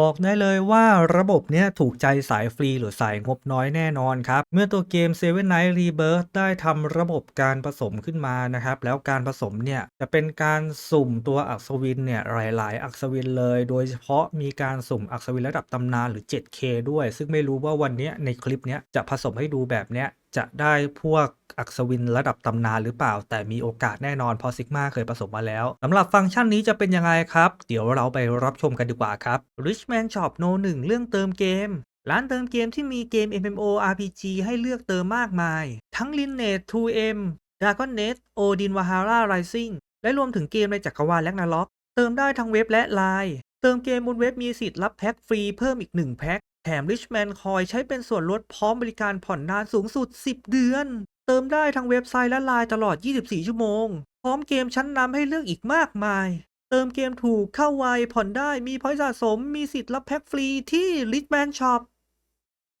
บอกได้เลยว่าระบบเนี้ยถูกใจสายฟรีหรือสายงบน้อยแน่นอนครับ เมื่อตัวเกม Seven Night Rebirth ได้ทำระบบการผสมขึ้นมานะครับ แล้วการผสมเนี่ยจะเป็นการสุ่มตัวอัศวินเนี่ยหลาย ๆ อัศวินเลย โดยเฉพาะมีการสุ่มอัศวินระดับตำนานหรือ 7K ด้วย ซึ่งไม่รู้ว่าวันนี้ในคลิปเนี้ยจะผสมให้ดูแบบเนี้ย จะได้พวกอัศวินระดับตำนานหรือเปล่า แต่มีโอกาสแน่นอนเพราะซิกมาเคยผสมมาแล้วสำหรับฟังก์ชันนี้จะเป็นยังไงครับ เดี๋ยวเราไปรับชมกันดีกว่าครับ Richman Shop No 1 เรื่องเติมเกม ร้านเติมเกมที่มีเกม MMO RPG ให้เลือกเติมมากมาย ทั้ง Lineage 2M Dragon Nest Odin Valhalla Rising และรวมถึงเกมในจักรวาลแลกนาล็อก เติมได้ทั้งเว็บและไลน์เติมเกมบนเว็บมีสิทธิ์รับแพ็คฟรีเพิ่มอีก1แพ็ค แถม Richman Coin ใช้เป็นส่วนลดพร้อมบริการผ่อนนานสูงสุด 10 เดือน เติมได้ทั้งเว็บไซต์และไลน์ตลอด 24 ชั่วโมง พร้อมเกมชั้นนำให้เลือกอีกมากมาย เติมเกมถูกเข้าไวผ่อนได้มีพอยต์สะสม มีสิทธิ์รับแพ็คฟรีที่ Richman Shop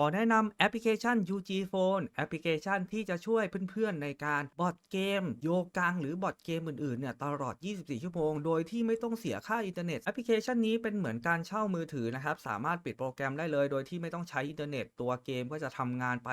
ขอแนะนำแอปพลิเคชัน UG Phone แอปพลิเคชันที่จะช่วยเพื่อนๆในการบอดเกม โยกังหรือบอดเกมอื่นๆเนี่ยตลอด 24 ชั่วโมง โดยที่ไม่ต้องเสียค่าอินเทอร์เน็ตแอปพลิเคชันนี้เป็นเหมือนการเช่ามือถือนะครับ สามารถปิดโปรแกรมได้เลย โดยที่ไม่ต้องใช้อินเทอร์เน็ตตัวเกมก็จะทำงานไป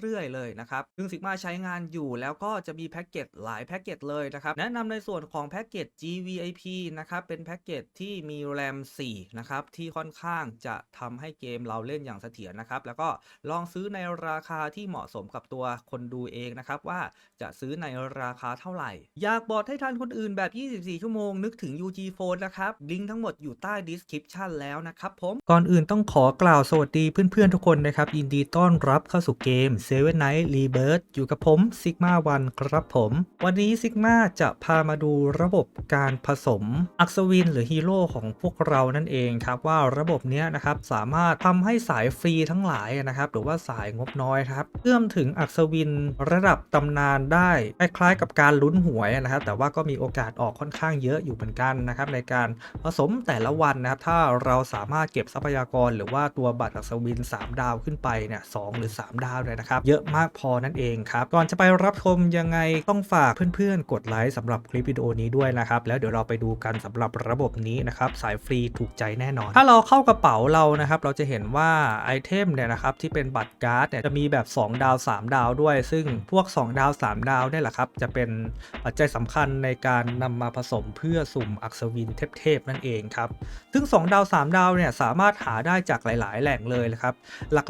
เรื่อยๆเลยนะครับซึ่ง Sigma ใช้งานอยู่แล้วก็จะมีแพ็กเกจหลายแพ็กเกจเลยนะครับแนะนำในส่วนของแพ็กเกจ GVIP นะครับเป็นแพ็กเกจที่มีแรม4นะครับที่ค่อนข้างจะทำให้เกมเราเล่นอย่างเสถียรนะครับแล้วก็ลองซื้อในราคาที่เหมาะสมกับตัวคนดูเองนะครับว่าจะซื้อในราคาเท่าไหร่ อยากบอดให้ทันคนอื่นแบบ 24 ชั่วโมงนึกถึง UG Phone นะครับลิงก์ทั้งหมดอยู่ใต้ description แล้วนะครับผมก่อนอื่นต้องขอกล่าวสวัสดีเพื่อนๆทุกคนนะครับ ยินดีต้อนรับเข้าสู่เกม Seven Night Rebirth อยู่กับผม Sigma One ครับผม วันนี้ Sigma จะพามาดูระบบการผสมอัศวินหรือฮีโร่ของพวกเรานั่นเองครับว่าระบบเนี้ยนะครับสามารถทำให้สายฟรีทั้งหลายนะครับหรือว่าสายงบน้อยครับเอื้อมถึงอัศวินระดับตำนานได้คล้ายๆกับการลุ้นหวยนะครับแต่ว่าก็มีโอกาสออกค่อนข้างเยอะอยู่เหมือนกันนะครับในการผสมแต่ละวันนะครับถ้าเราสามารถเก็บทรัพยากร หรือว่าตัวบัตรอัศวิน 3 ดาวขึ้นไปเนี่ยสหรือ 3 ดาวเลยนะครับเยอะมากพอนั่นเองครับก่อนจะไปรับชมยังไงต้องฝากเพื่อนๆ กดไลค์สำหรับคลิปวิดีโอนี้ด้วยนะครับแล้วเดี๋ยวเราไปดูกันสำหรับระบบนี้นะครับสายฟรีถูกใจแน่นอน ถ้าเราเข้ากระเป๋าเรานะครับเราจะเห็นว่าไอเทมเนี่ยนะครับที่เป็นบัตรการ์ดเนี่ยจะมีแบบ 2 ดาว 3 ดาวด้วย ซึ่งพวก 2 ดาว 3 ดาวเนี่ยแหละครับ จะเป็นปัจจัยสำคัญในการนำมาผสมเพื่อสุ่มอัศวินเทพๆนั่นเองครับ ซึ่ง 2 ดาว 3 ดาวเนี่ยสามารถหาได้จากหลาย ๆ แหล่งเลยนะครับ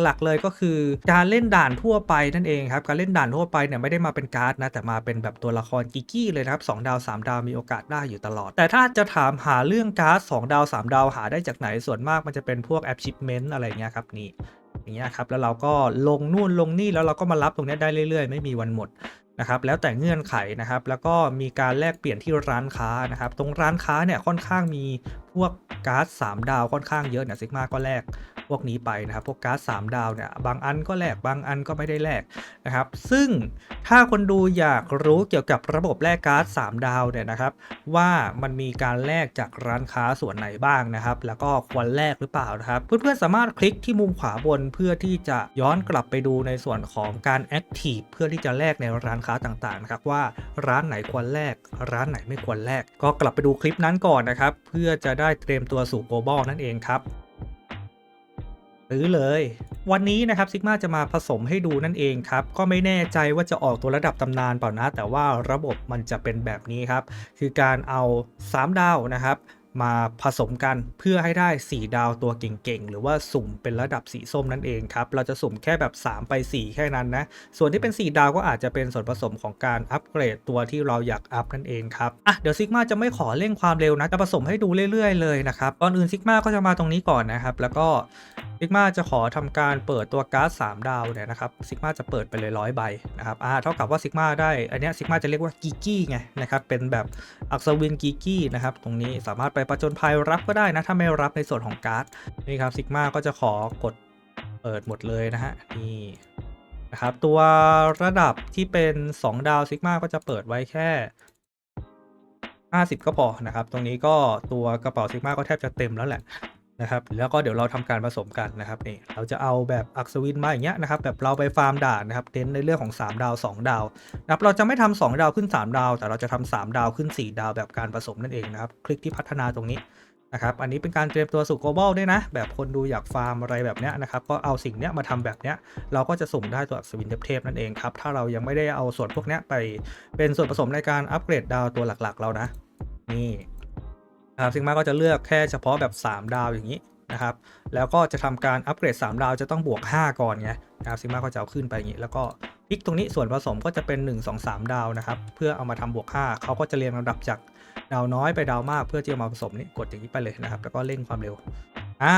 หลักๆเลยก็คือการเล่นด่านทั่วไปนั่นเองครับการเล่นด่านทั่วไปเนี่ยไม่ได้มาเป็นการ์ดนะแต่มาเป็นแบบตัวละครกิกกี้เลยนะครับ2ดาว 3 ดาวมีโอกาสได้อยู่ตลอด แต่ถ้าจะถามหาเรื่องการ์ด2ดาว 3 ดาวหาได้จากไหนส่วนมากมันจะเป็นพวกแอปชิปเมนต์อะไรเงี้ยครับนี่ อย่างเงี้ยครับแล้วเราก็ลงนู่นลงนี่แล้วเราก็มารับตรงนี้ได้เรื่อยๆ ไม่มีวันหมดนะครับแล้วแต่เงื่อนไขนะครับ แล้วก็มีการแลกเปลี่ยนที่ร้านค้านะครับ ตรงร้านค้าเนี่ยค่อนข้างมีพวกการ์ด3ดาวค่อนข้างเยอะเนี่ยซิกมาก็แลก พวกนี้ไปนะครับพวกการ์ด3ดาวเนี่ยบางอันก็แลกบางอันก็ไม่ได้แลกนะครับซึ่งถ้าคนดูอยากรู้เกี่ยวกับระบบแลกการ์ด3ดาวเนี่ยนะครับว่ามันมีการแลกจากร้านค้าส่วนไหนบ้างนะครับ แล้วก็ควรแลกหรือเปล่านะครับเพื่อนๆสามารถคลิกที่มุมขวาบนเพื่อที่จะย้อนกลับไปดูในส่วนของการ Active เพื่อที่จะแลกในร้านค้าต่างๆนะครับว่าร้านไหนควรแลกร้านไหนไม่ควรแลกก็กลับไปดูคลิปนั้นก่อนนะครับเพื่อจะได้เตรียมตัวสู่ global นั่นเองครับ ซื้อเลย วันนี้นะครับซิกมาจะมาผสมให้ดูนั่นเองครับ ก็ไม่แน่ใจว่าจะออกตัวระดับตำนานเปล่านะ แต่ว่าระบบมันจะเป็นแบบนี้ครับ คือการเอา 3 ดาวนะครับ มาผสมกันเพื่อให้ได้ 4 ดาวตัวเก่งๆ หรือว่าสุ่มเป็นระดับสีส้มนั่นเองครับ เราจะสุ่มแค่แบบ 3 ไป 4 แค่นั้นนะ ส่วนที่เป็น 4 ดาวก็อาจจะเป็นส่วนผสมของการอัปเกรดตัวที่เราอยากอัพนั่นเองครับอะเดี๋ยวซิกมาจะไม่ขอเร่งความเร็วนะจะผสมให้ดูเรื่อยๆเลยนะครับก่อนอื่นซิกมาก็จะมาตรงนี้ก่อนนะครับแล้วก็ ซิกมาจะขอทำการเปิดตัวการ์ด3ดาวเนี่ยนะครับซิกมาจะเปิดไปเลยร้อยใบนะครับอ่าเท่ากับว่าซิกมาได้ อันนี้ซิกมาจะเรียกว่ากิกกี้ไงนะครับ เป็นแบบอัศวินกิกกี้นะครับ ตรงนี้สามารถไปประจนภัยรับก็ได้นะ ถ้าไม่รับในส่วนของการ์ดนี่ครับซิกมาก็จะขอกดเปิดหมดเลยนะฮะนี่นะครับตัวระดับที่เป็น 2 ดาวซิกมาก็จะเปิดไว้แค่50 ก็พอนะครับ ตรงนี้ก็ตัวกระเป๋าซิกมาก็แทบจะเต็มแล้วแหละ นะครับแล้วก็เดี๋ยวเราทำการผสมกันนะครับนี่เราจะเอาแบบอัศวินมาอย่างเงี้ยนะครับแบบเราไปฟาร์มด่านนะครับเน้นในเรื่องของ 3 ดาว 2 ดาวนะครับเราจะไม่ทำ2ดาวขึ้น 3 ดาว แต่เราจะทำ3ดาวขึ้น 4 ดาวแบบการผสมนั่นเองนะครับคลิกที่พัฒนาตรงนี้นะครับอันนี้เป็นการเตรียมตัวสู่ global ด้วยนะ แบบคนดูอยากฟาร์มอะไรแบบเนี้ยนะครับก็เอาสิ่งเนี้ยมาทำแบบเนี้ยเราก็จะสุ่มได้ตัวอัศวินเทพนั่นเองครับถ้าเรายังไม่ได้เอาส่วนพวกเนี้ยไปเป็นส่วนผสมในการอัปเกรดดาวตัวหลักๆ เรานะนี่ นะครับซิงมาก็จะเลือกแค่เฉพาะแบบ 3 ดาวอย่างนี้นะครับ แล้วก็จะทำการอัปเกรด 3 ดาวจะต้องบวก 5 ก่อนไงนะครับซิงมาก็จะเอาขึ้นไปอย่างนี้ แล้วก็พลิกตรงนี้ส่วนผสมก็จะเป็น 1 2 3 ดาวนะครับ เพื่อเอามาทำบวก 5 เขาก็จะเรียงลำดับจากดาวน้อยไปดาวมากเพื่อที่จะมาผสมนี่กดอย่างนี้ไปเลยนะครับ แล้วก็เร่งความเร็วอ่า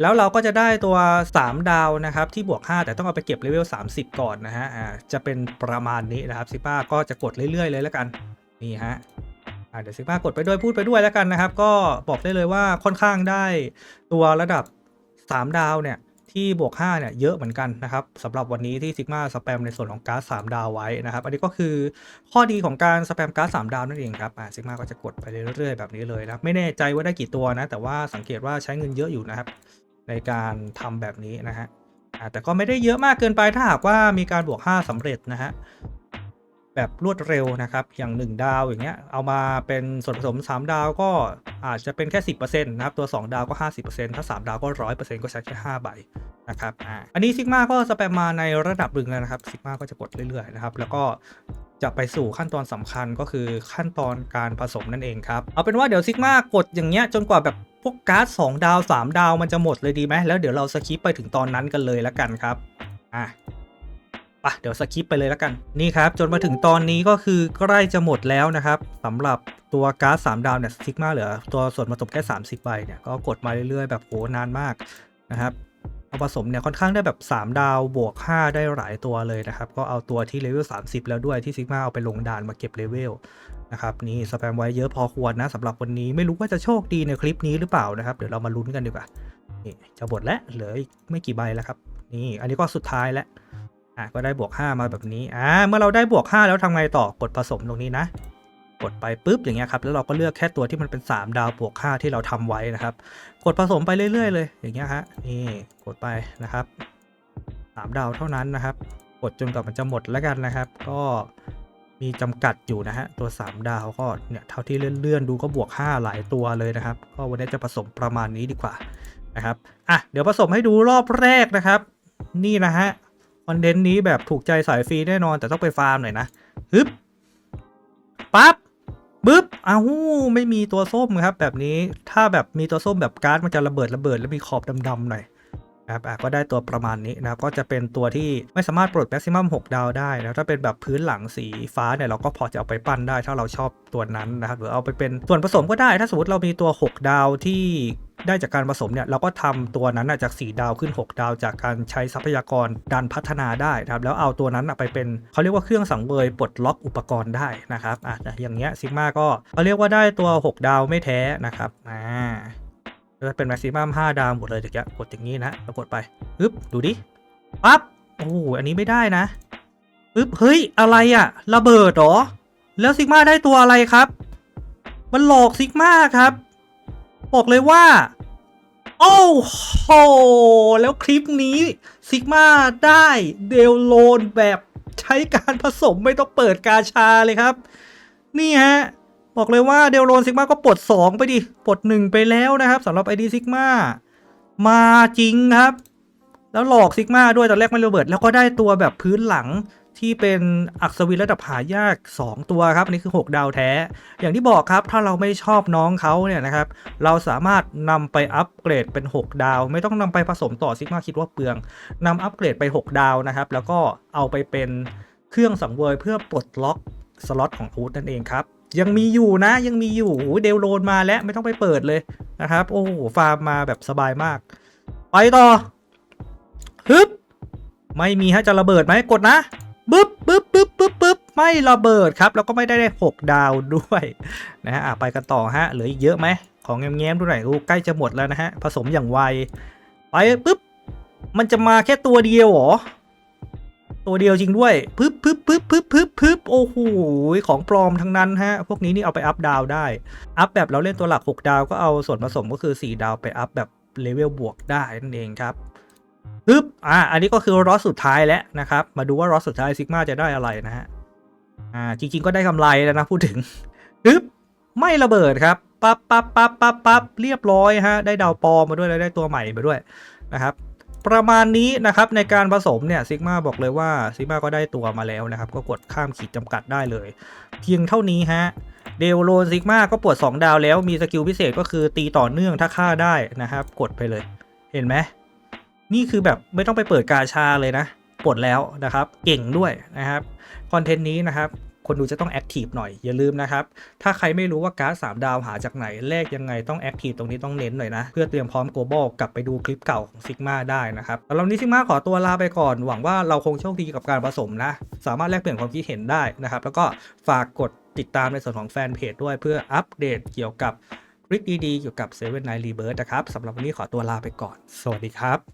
แล้วเราก็จะได้ตัว 3 ดาวนะครับที่บวก 5 แต่ต้องเอาไปเก็บเลเวล 30 ก่อนนะฮะอ่าจะเป็นประมาณนี้นะครับซิป้าก็จะกดเรื่อยๆเลยแล้วกันนี่ฮะ เดี๋ยวซิป้ากดไปด้วยพูดไปด้วยแล้วกันนะครับ ก็บอกได้เลยว่าค่อนข้างได้ตัวระดับ 3 ดาวเนี่ยที่บวก5เนี่ยเยอะเหมือนกันนะครับสำหรับวันนี้ที่ซิกมาสแปมในส่วนของการ์ด3ดาวไว้นะครับ อันนี้ก็คือข้อดีของการสแปมการ์ด3ดาวนั่นเองครับอ่าซิกมาก็จะกดไปเรื่อยๆแบบนี้เลยนะครับไม่แน่ใจว่าได้กี่ตัวนะ แต่ว่าสังเกตว่าใช้เงินเยอะอยู่นะครับ ในการทำแบบนี้นะฮะแต่ก็ไม่ได้เยอะมากเกินไปถ้าหากว่ามีการบวก 5สำเร็จนะฮะ แบบรวดเร็วนะครับ อย่าง 1 ดาวอย่างเงี้ยเอามาเป็นส่วนผสม 3 ดาวก็อาจจะเป็นแค่ 10%นะครับ ตัว 2 ดาวก็ 50%ถ้า 3 ดาวก็ 100%ก็ใช้แค่5ใบนะครับออันนี้ซิกมาก็สแปมมาในระดับหนึ่งแล้วนะครับซิกมาก็จะกดเรื่อยๆนะครับแล้วก็จะไปสู่ขั้นตอนสำคัญก็คือขั้นตอนการผสมนั่นเองครับ เอาเป็นว่าเดี๋ยวซิกมากดอย่างเงี้ยจนกว่าแบบพวกการ์ด2ดาว 3 ดาวมันจะหมดเลยดีไหมแล้วเดี๋ยวเราสคิปไปถึงตอนนั้นกันเลยแล้วกันครับอะ ปะเดี๋ยวสคิปไปเลยแล้วกัน นี่ครับ จนมาถึงตอนนี้ก็คือใกล้จะหมดแล้วนะครับสำหรับตัวการ์ด3ดาวเนี่ยซิกมาเหลือ ตัวส่วนผสมแค่ 30 ใบเนี่ยก็กดมาเรื่อยๆ แบบโหนานมากนะครับเอาผสมเนี่ยค่อนข้างได้แบบ 3 ดาวบวก 5 ได้หลายตัวเลยนะครับ ก็เอาตัวที่เลเวล 30 แล้วด้วยที่ซิกมาเอาไปลงด่านมาเก็บเลเวลนะครับนี่สแปมไว้เยอะพอควรนะสำหรับวันนี้ไม่รู้ว่าจะโชคดีในคลิปนี้หรือเปล่านะครับ เดี๋ยวเรามาลุ้นกันดีกว่านี่จะหมดแล้วเหลืออีกไม่กี่ใบแล้วครับนี่อันนี้ก็สุดท้ายแล้ว อะก็ได้บวก 5 มาแบบนี้อ่าเมื่อเราได้บวก 5 แล้วทำไงต่อกดผสมตรงนี้นะ กดไปปุ๊บอย่างเงี้ยครับแล้วเราก็เลือกแค่ตัวที่มันเป็น 3 ดาวบวก 5 ที่เราทำไว้นะครับ กดผสมไปเรื่อยๆเลยอย่างเงี้ยฮะนี่กดไปนะครับ 3 ดาวเท่านั้นนะครับ กดจนกว่ามันจะหมดแล้วกันนะครับ ก็มีจำกัดอยู่นะฮะตัว 3 ดาวก็เนี่ยเท่าที่เลื่อนๆดูก็บวก 5 หลายตัวเลยนะครับ ก็วันนี้จะผสมประมาณนี้ดีกว่านะครับอะเดี๋ยวผสมให้ดูรอบแรกนะครับ นี่นะฮะ คอนเทนต์นี้แบบถูกใจสายฟรีแน่นอนแต่ต้องไปฟาร์มหน่อยนะฮึบปั๊บบึ๊บอ้าวไม่มีตัวส้มครับ แบบนี้ถ้าแบบมีตัวส้มแบบการ์ดมันจะระเบิดระเบิดแล้วมีขอบดำๆหน่อย นะครับอะก็ได้ตัวประมาณนี้นะครับก็จะเป็นตัวที่ไม่สามารถปลดแม็กซิมัม6ดาวได้นะถ้าเป็นแบบพื้นหลังสีฟ้าเนี่ยเราก็พอจะเอาไปปั้นได้ถ้าเราชอบตัวนั้นนะครับหรือเอาไปเป็นส่วนผสมก็ได้ถ้าสมมติเรามีตัว 6 ดาวที่ได้จากการผสมเนี่ยเราก็ทำตัวนั้นจาก 4 ดาวขึ้น 6 ดาว จากการใช้ทรัพยากรดันพัฒนาได้นะครับแล้วเอาตัวนั้นไปเป็นเขาเรียกว่าเครื่องสังเวยปลดล็อกอุปกรณ์ได้นะครับอะอย่างเงี้ยซิกมาก็เขาเรียกว่าได้ตัว 6 ดาวไม่แท้นะครับอ่า จะเป็นแม็กซิมัม5ดาวหมดเลยเดี๋ยวจะกดอย่างนี้นะแล้วกดไปปึ๊บดูดิปั๊บโอ้โหอันนี้ไม่ได้นะปึ๊บเฮ้ยอะไรอะระเบิดหรอ แล้วซิกมาได้ตัวอะไรครับ มันหลอกซิกมาครับ บอกเลยว่า โอ้โหแล้วคลิปนี้ซิกมาได้เดลโลนแบบใช้การผสมไม่ต้องเปิดกาชาเลยครับ นี่ฮะ บอกเลยว่าเดลโ n นซิกมาก็ปลด 2 ไปดิ ปลด 1 ไปแล้วนะครับสำหรับ ID ซิกมามาจริงครับ แล้วหลอกซิกมาด้วยตอนแรกไม่ระเบิด แล้วก็ได้ตัวแบบพื้นหลังที่เป็นอัศวินระดับหายาก 2 ตัวครับ อันนี้คือ 6 ดาวแท้ อย่างที่บอกครับ ถ้าเราไม่ชอบน้องเขาเนี่ยนะครับ เราสามารถนำไปอัปเกรดเป็น 6 ดาว ไม่ต้องนำไปผสมต่อซิกมาคิดว่าเปลืองนำอัปเกรดไป 6 ดาวนะครับ แล้วก็เอาไปเป็นเครื่องสังเวยเพื่อปลดล็อกสล็อตของอาวุธนั่นเองครับ ยังมีอยู่นะ ยังมีอยู่โอ้โหเดลโลนมาแล้วไม่ต้องไปเปิดเลยนะครับ โอ้โหฟาร์มมาแบบสบายมาก ไปต่อฮึบไม่มีฮะจะระเบิดไหมกดนะบึ๊บบึ๊บบึ๊บบึ๊บบึ๊บไม่ระเบิดครับ แล้วก็ไม่ได้ได้หกดาวด้วยนะฮะไปกันต่อฮะเหลืออีกเยอะไหมของแง้มๆดูหน่อยโอ้ใกล้จะหมดแล้วนะฮะผสมอย่างไวไปปุ๊บมันจะมาแค่ตัวเดียวหรอ ตัวเดียวจริงด้วยพึบพึบพึบพึบพึบพึบโอ้โหของปลอมทั้งนั้นฮะ พวกนี้นี่เอาไปอัพดาวได้ อัพแบบเราเล่นตัวหลัก 6 ดาวก็เอาส่วนผสมก็คือ 4 ดาวไปอัพแบบเลเวลบวกได้นั่นเองครับปึ๊บอ่าอันนี้ก็คือรอสสุดท้ายแล้วนะครับ มาดูว่ารอสสุดท้ายซิกมาจะได้อะไรนะฮะอ่าจริง ๆ ก็ได้กำไรแล้วนะพูดถึงปึ๊บไม่ระเบิดครับปั๊บปั๊บปั๊บปั๊บปั๊บเรียบร้อยฮะได้ดาวปลอมมาด้วยแล้วได้ตัวใหม่มาด้วยนะครับ ประมาณนี้นะครับในการผสมเนี่ยซิกมาบอกเลยว่าซิกมาก็ได้ตัวมาแล้วนะครับ ก็กดข้ามขีดจำกัดได้เลย เพียงเท่านี้ฮะเดลโลซิกมาก็ปวด 2 ดาวแล้วมีสกิลพิเศษก็คือตีต่อเนื่องถ้าฆ่าได้นะครับ กดไปเลย เห็นไหมนี่คือแบบไม่ต้องไปเปิดกาชาเลยนะปลดแล้วนะครับ เก่งด้วยนะครับ คอนเทนต์นี้นะครับ คนดูจะต้องแอคทีฟหน่อยอย่าลืมนะครับ ถ้าใครไม่รู้ว่าการ์ดสามดาวหาจากไหนแลกยังไงต้องแอคทีฟตรงนี้ต้องเน้นหน่อยนะ เพื่อเตรียมพร้อมโกลบอลกลับไปดูคลิปเก่าของซิกมาได้นะครับสำหรับวันนี้ซิกมาขอตัวลาไปก่อน หวังว่าเราคงโชคดีกับการผสมนะ สามารถแลกเปลี่ยนความคิดเห็นได้นะครับ แล้วก็ฝากกดติดตามในส่วนของแฟนเพจด้วยเพื่ออัปเดตเกี่ยวกับทริคดีๆเกี่ยวกับ7 Night Rebirth นะครับสำหรับวันนี้ขอตัวลาไปก่อน สวัสดีครับ